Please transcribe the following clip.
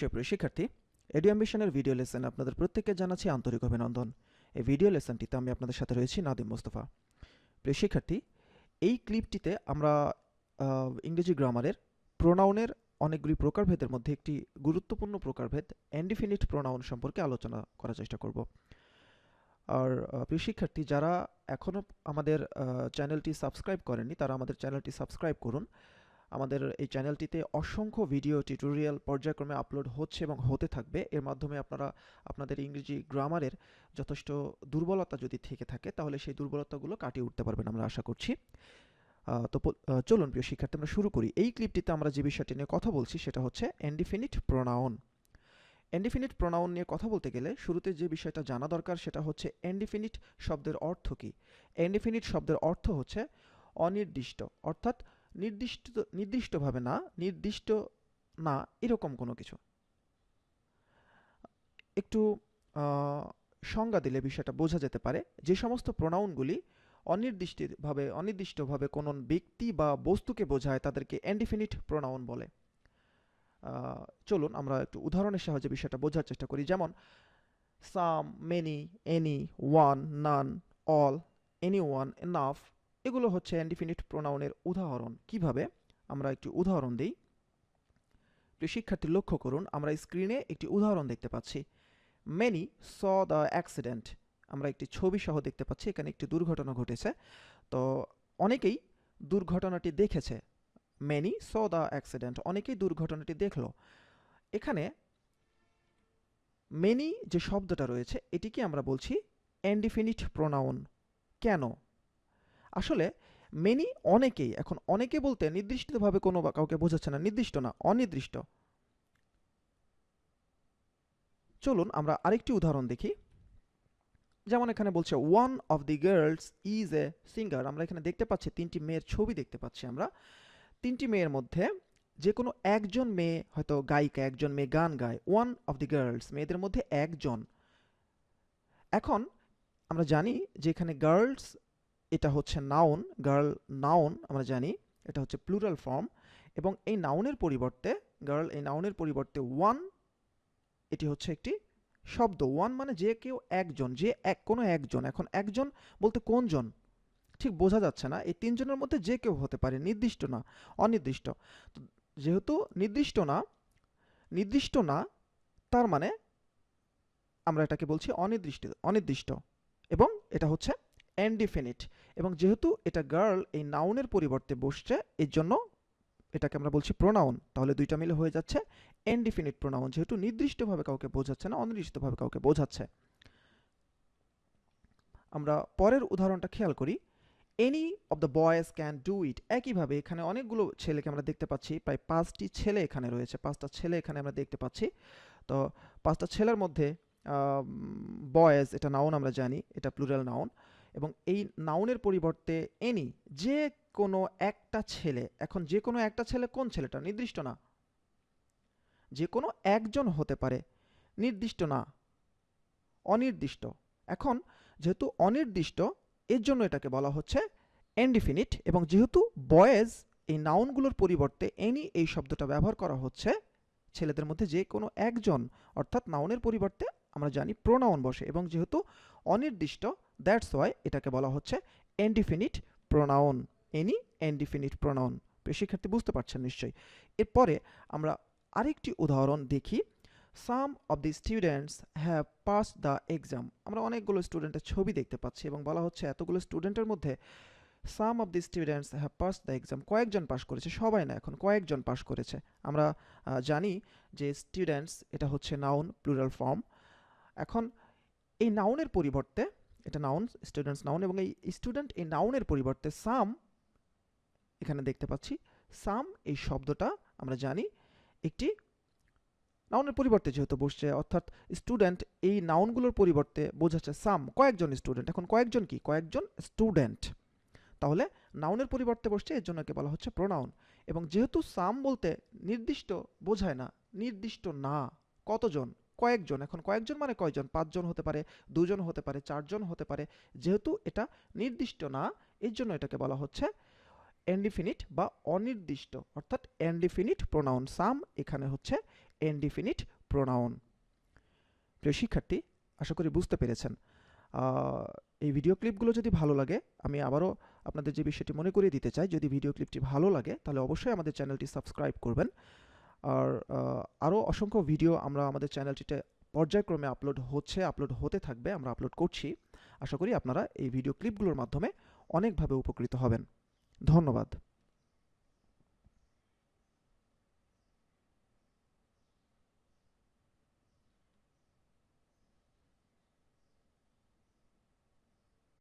সুপ্রিয় শিক্ষার্থী এডুয়াম্বিশনের ভিডিও লেসনে আপনাদের প্রত্যেককে জানাচ্ছি আন্তরিক অভিনন্দন। এই ভিডিও লেসনটিতে আমি আপনাদের সাথে রয়েছি নাদিম মোস্তফা। প্রিয় শিক্ষার্থী, এই ক্লিপটিতে আমরা ইংরেজি গ্রামারের প্রোনাউনের অনেকগুলি প্রকারভেদের মধ্যে একটি গুরুত্বপূর্ণ প্রকারভেদ অ্যান্ডিফিনিট প্রোনাউন সম্পর্কে আলোচনা করার চেষ্টা করব। আর প্রিয় শিক্ষার্থী, যারা এখনও আমাদের চ্যানেলটি সাবস্ক্রাইব করেননি, তারা আমাদের চ্যানেলটি সাবস্ক্রাইব করুন। আমাদের এই চ্যানেলটিতে অসংখ্য ভিডিও টিউটোরিয়াল পর্যায়ক্রমে আপলোড হচ্ছে এবং হতে থাকবে। এর মাধ্যমে আপনারা আপনাদের ইংরেজি গ্রামারের যথেষ্ট দুর্বলতা যদি থেকে থাকে, তাহলে সেই দুর্বলতাগুলো কাটিয়ে উঠতে পারবেন আমরা আশা করছি। তো চলুন প্রিয় শিক্ষার্থী, আমরা শুরু করি। এই ক্লিপটিতে আমরা যে বিষয়টি নিয়ে কথা বলছি সেটা হচ্ছে এন্ডিফিনিট প্রোনাউন এন্ডিফিনিট প্রোনাউন নিয়ে কথা বলতে গেলে শুরুতে যে বিষয়টা জানা দরকার সেটা হচ্ছে এন্ডিফিনিট শব্দের অর্থ কী? এন্ডিফিনিট শব্দের অর্থ হচ্ছে অনির্দিষ্ট, অর্থাৎ নির্দিষ্ট, নির্দিষ্টভাবে না, নির্দিষ্ট না, এরকম কোনো কিছু। একটু সংজ্ঞা দিলে বিষয়টা বোঝা যেতে পারে। যে সমস্ত প্রোনাউনগুলি অনির্দিষ্টভাবে অনির্দিষ্টভাবে কোনো ব্যক্তি বা বস্তুকে বোঝায়, তাদেরকে অ্যান্ডিফিনিট প্রোনাউন বলে। চলুন আমরা একটু উদাহরণের সাহায্যে বিষয়টা বোঝার চেষ্টা করি। যেমন some many anyone none all anyone enough এগুলো হচ্ছে অ্যান্ডিফিনিট প্রোনাউনের উদাহরণ। কীভাবে? আমরা একটি উদাহরণ দিই। প্রিয় শিক্ষার্থী, লক্ষ্য করুন, আমরা স্ক্রিনে একটি উদাহরণ দেখতে পাচ্ছি। মেনি স দ্য অ্যাক্সিডেন্ট আমরা একটি ছবি সহ দেখতে পাচ্ছি, এখানে একটি দুর্ঘটনা ঘটেছে। তো অনেকেই দুর্ঘটনাটি দেখেছে। মেনি স দ্য অ্যাক্সিডেন্ট অনেকেই দুর্ঘটনাটি দেখল। এখানে মেনি যে শব্দটা রয়েছে, এটিকে আমরা বলছি অ্যান্ডিফিনিট প্রোনাউন কেন? আসলে মেনি অনেকেই, এখন অনেকে বলতে নির্দিষ্টভাবে কোনো কাউকে বোঝাচ্ছে না, নির্দিষ্ট না, অনির্দিষ্ট। চলুন আমরা আরেকটি উদাহরণ দেখি। যেমন এখানে বলছে one of the girls is a singer আমরা এখানে দেখতে পাচ্ছি, তিনটি মেয়ের ছবি দেখতে পাচ্ছি আমরা। তিনটি মেয়ের মধ্যে যে কোনো একজন মেয়ে হয়তো গায়িকা, একজন মেয়ে গান গায়। ওয়ান অফ দি গার্লস মেয়েদের মধ্যে একজন। এখন আমরা জানি যে এখানে গার্লস এটা হচ্ছে নাউন গার্ল নাউন আমরা জানি, এটা হচ্ছে প্লুরাল ফর্ম এবং এই নাউনের পরিবর্তে গার্ল এই নাউনের পরিবর্তে ওয়ান এটি হচ্ছে একটি শব্দ। ওয়ান মানে যে কেউ একজন, যে এক, কোনো একজন, এখন একজন বলতে কোনজন? ঠিক বোঝা যাচ্ছে না, এই তিনজনের মধ্যে যে কেউ হতে পারে, নির্দিষ্ট না, অনির্দিষ্ট। যেহেতু নির্দিষ্ট না নির্দিষ্ট না, তার মানে আমরা এটাকে বলছি অনির্দিষ্ট অনির্দিষ্ট। এবং এটা হচ্ছে অ্যান্ডিফিনিট এবং যেহেতু এটা গার্ল এই নাউনের পরিবর্তে বসছে, এর জন্য এটাকে আমরা বলছি প্রোনাউন তাহলে দুইটা মিলে হয়ে যাচ্ছে এন্ডিফিনিট প্রোনাউন যেহেতু নির্দিষ্টভাবে কাউকে বোঝাচ্ছে না, অনির্দিষ্টভাবে কাউকে বোঝাচ্ছে। আমরা পরের উদাহরণটা খেয়াল করি। Any of the boys can do it একইভাবে এখানে অনেকগুলো ছেলেকে আমরা দেখতে পাচ্ছি। প্রায় পাঁচটি ছেলে এখানে রয়েছে। পাঁচটা ছেলে এখানে আমরা দেখতে পাচ্ছি। তো পাঁচটা ছেলের মধ্যে বয়েজ এটা নাউন আমরা জানি, এটা প্লুরাল নাউন এবং এই নাউনের পরিবর্তে এনি যে কোনো একটা ছেলে, এখন যে কোনো একটা ছেলে কোন ছেলেটা? নির্দিষ্ট না। যে কোনো একজন হতে পারে, নির্দিষ্ট না। অনির্দিষ্ট। এখন যেহেতু অনির্দিষ্ট, এর জন্য এটাকে বলা হচ্ছে এন্ডিফিনিট এবং যেহেতু বয়েজ এই নাউনগুলোর পরিবর্তে এনি এই শব্দটা ব্যবহার করা হচ্ছে, ছেলেদের মধ্যে যে কোনো একজন, অর্থাৎ নাউনের পরিবর্তে আমরা জানি প্রোনাউন বসে এবং যেহেতু অনির্দিষ্ট দ্যাটস ওয়াই এটাকে বলা হচ্ছে indefinite pronoun any indefinite pronoun শিক্ষার্থী বুঝতে পারছেন নিশ্চয়ই। এরপরে আমরা আরেকটি উদাহরণ দেখি। Some of the students have pass the exam আমরা অনেকগুলো স্টুডেন্টের ছবি দেখতে পাচ্ছি এবং বলা হচ্ছে এতগুলো স্টুডেন্টের মধ্যে some of the students have pass the exam কয়েকজন পাস করেছে, সবাই না এখন, কয়েকজন পাস করেছে। আমরা জানি যে স্টুডেন্টস এটা হচ্ছে নাউন প্লুরাল ফর্ম এখন এই নাউনের পরিবর্তে, এটা নাউন স্টুডেন্টস নাউন এবং এই স্টুডেন্ট এই নাউনের পরিবর্তে সাম এখানে দেখতে পাচ্ছি সাম এই শব্দটা আমরা জানি একটি নাউনের পরিবর্তে যেহেতু বসছে, অর্থাৎ স্টুডেন্ট এই নাউনগুলোর পরিবর্তে বোঝাচ্ছে সাম কয়েকজন স্টুডেন্ট এখন কয়েকজন কি? কয়েকজন স্টুডেন্ট তাহলে নাউনের পরিবর্তে বসছে, এর জন্য একে বলা হচ্ছে প্রোনাউন এবং যেহেতু সাম বলতে নির্দিষ্ট বোঝায় না, নির্দিষ্ট না, কতজন? কয়েকজন, এখন কয়েকজন মানে কয়জন? পাঁচজন হতে পারে, দুজন হতে পারে, চারজন হতে পারে। যেহেতু এটা নির্দিষ্ট না এর জন্য এটাকে বলা হচ্ছে এন্ডিফিনিট বা অনির্দিষ্ট। অর্থাৎ এন্ডিফিনিট প্রোনাউন সাম এখানে হচ্ছে ইনডিফিনিট প্রোনাউন প্রিয় শিক্ষার্থী, আশা করি বুঝতে পেরেছেন। এই ভিডিও ক্লিপগুলো যদি ভালো লাগে, আমি আবারও আপনাদের যে বিষয়টি মনে করিয়ে দিতে চাই, যদি ভিডিও ক্লিপটি ভালো লাগে, তাহলে অবশ্যই আমাদের চ্যানেলটি সাবস্ক্রাইব করবেন। আর আরও অসংখ্য ভিডিও আমরা আমাদের চ্যানেলটিতে পর্যায়ক্রমে আপলোড হচ্ছে, আপলোড হতে থাকবে, আমরা আপলোড করছি। আশা করি আপনারা এই ভিডিও ক্লিপগুলোর মাধ্যমে অনেকভাবে উপকৃত হবেন। ধন্যবাদ।